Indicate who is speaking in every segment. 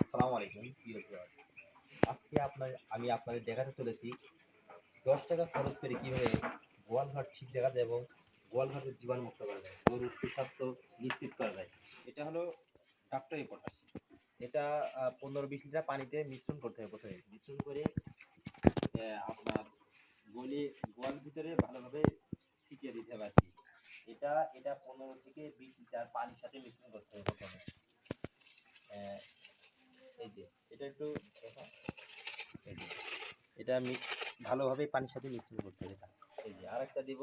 Speaker 1: আসসালামু আলাইকুম, প্রিয় ভিউয়ার্স আজকে আপনার আমি আপনাদের দেখাতে চলেছি দশ টাকা খরচ করে কীভাবে গোয়ালঘাট ঠিক জায়গা যায় এবং গোয়ালঘাটের জীবাণুমুক্ত করা যায়, গরুর সুস্বাস্থ্য নিশ্চিত করা যায়। এটা হলো ডাক্তারি পটাশ এটা পনেরো বিশ লিটার পানিতে মিশ্রণ করতে হবে প্রথমে। মিশ্রণ করে আপনার গলি গোয়াল ভিতরে ভালোভাবে ছিটিয়ে দিতে কি। এটা এটা পনেরো থেকে বিশ লিটার পানির সাথে মিশ্রণ করতে হবে প্রথমে আহ, এটা ভালোভাবে পানির সাথে মিশ্রণ করতে হবে এই যে আর একটা দিব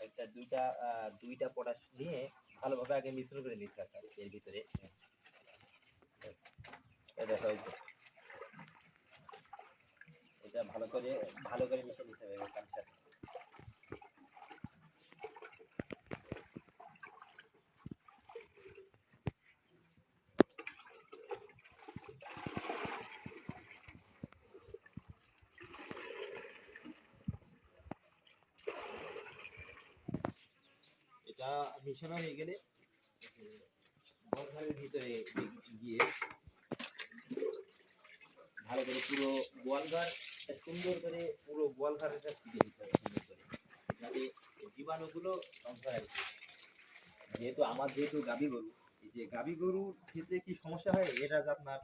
Speaker 1: একটা দুইটা দুইটা পটাশ নিয়ে ভালোভাবে আগে মিশ্রণ করে নিতে হবে এর ভিতরে এটা ভালো করে ভালো করে মিশিয়ে নিতে হবে এটা মিশানো হয়ে গেলে ঘরের ভিতরে গিয়ে ভালো করে পুরো গোয়ালঘর সুন্দর করে পুরো গোয়ালঘরটা ছিটিয়ে দিতে হবে, সুন্দর করে। যাতে জীবাণুগুলো যেহেতু আমার যেহেতু গাভী গরু, এই যে গাভী গরুর ক্ষেত্রে কি সমস্যা হয়? এটা আপনার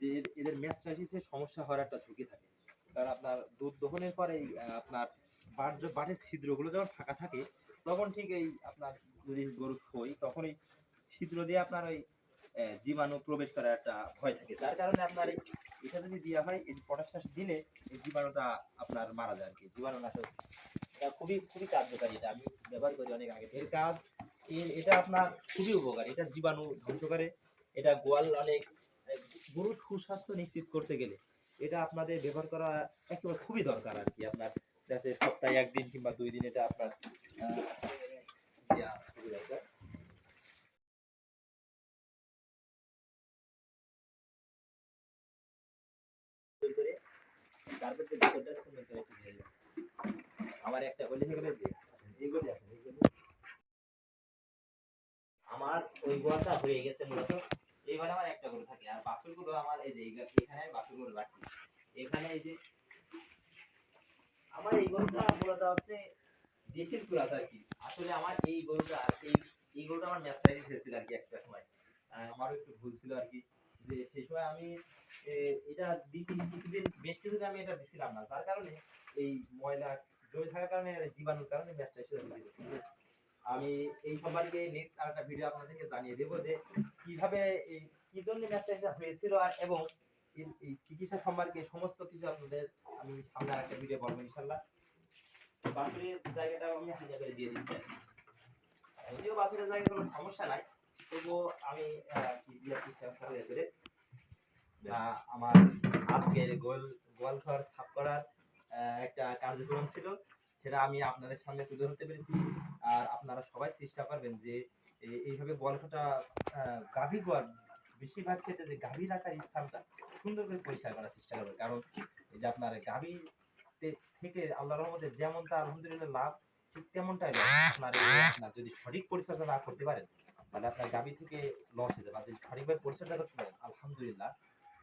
Speaker 1: যে এদের ম্যাস্টাইটিসের সমস্যা হওয়ার একটা ঝুঁকি থাকে। কারণ আপনার দুধ দহনের পরে আপনার বাট বাটের ছিদ্রগুলো যখন ফাঁকা থাকে, তখন ঠিক এই আপনার যদি গরু শোয় তখন এই ছিদ্র দিয়ে আপনার ওই জীবাণু প্রবেশ করার একটা ভয় থাকে। যার কারণে আপনার এটা যদি দেওয়া হয়, এই পটাশটা দিলে এই জীবাণুটা আপনার মারা যায় আর কি জীবাণুনাশক। এটা খুবই খুবই কার্যকারী এটা। আমি ব্যবহার করি অনেক আগে। এর কাজ এটা আপনার খুবই উপকারী। এটা জীবাণু ধ্বংস করে। এটা গোয়াল অনেক গরুর সুস্বাস্থ্য নিশ্চিত করতে গেলে এটা আপনাদের ব্যবহার করা একেবারে খুবই দরকার আর কি আপনার। যাচ্ছে সপ্তাহে একদিন কিংবা দুই দিন এটা আপনার দরকার। আমার একটা আমার ওই গোয়াটা হয়ে গেছে মূলত। এইবার আমার একটা গরু থাকে, আর বাছুরগুলো আমার এই যে এই রাখি। এখানে এই যে আমার এই গরুটা মূলত হচ্ছে দেশের কুরাত আর কি। আসলে আমার এই গরুটা এই এই গরুটা আমার ম্যাস্টাইটিস হয়েছিল আর কি একটা সময়। আমারও একটু ভুল ছিল আর কি যে সেই সময় আমি এটা কিছুদিন, বেশ কিছুদিন আমি এটা দিছিলাম না। তার কারণে এই ময়লা জমে থাকার কারণে জীবাণুর কারণে ম্যাস্টাইটিস হয়েছিল। আমি এই সম্পর্কে নেক্সট আরেকটা ভিডিও আপনাদেরকে জানিয়ে দেবো যে কীভাবে এই, কি জন্য ম্যাস্টাইটিস হয়েছিল আর, এবং এই চিকিৎসা সম্পর্কে সমস্ত কিছু আপনাদের আমি সামনে একটা ভিডিও বলব ইনশাল্লাহ বাছুরের জায়গাটাও আমি হাজিরা করে দিয়ে দিচ্ছি। যদিও বাছুরের জায়গায় কোনো সমস্যা নাই, তবুও আমি করে আমার আজকের গোল গোয়ালঘর সাফ করার একটা কার্যক্রম ছিল, সেটা আমি আপনাদের সামনে তুলে ধরতে পেরেছি। আর আপনারা সবাই চেষ্টা করবেন যে, এই- এইভাবে গোয়ালঘরটা গাভী গোয়াল বেশিরভাগ ক্ষেত্রে যে গাভী রাখার স্থানটা সুন্দর করে পরিষ্কার করার চেষ্টা করবেন কারণ এই যে আপনার গাভী থেকে আল্লাহ রহমতে যেমনটা আলহামদুলিল্লাহ লাভ, ঠিক তেমনটাই আপনার আপনার যদি সঠিক পরিচর্যা না করতে পারেন, তাহলে আপনার গাভী থেকে লস হয়ে যাবে। যদি সঠিকভাবে পরিচর্যা করতে পারেন, আলহামদুলিল্লাহ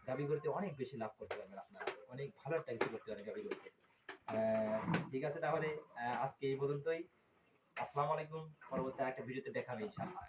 Speaker 1: গাভী করতে অনেক বেশি লাভ করতে পারবেন আপনারা। অনেক ভালো একটা কিছু করতে পারেন গাভী করতে ঠিক আছে তাহলে আজকে এই পর্যন্তই। আসসালামু আলাইকুম। পরবর্তী একটা ভিডিওতে দেখাবে ইনশাআল্লাহ।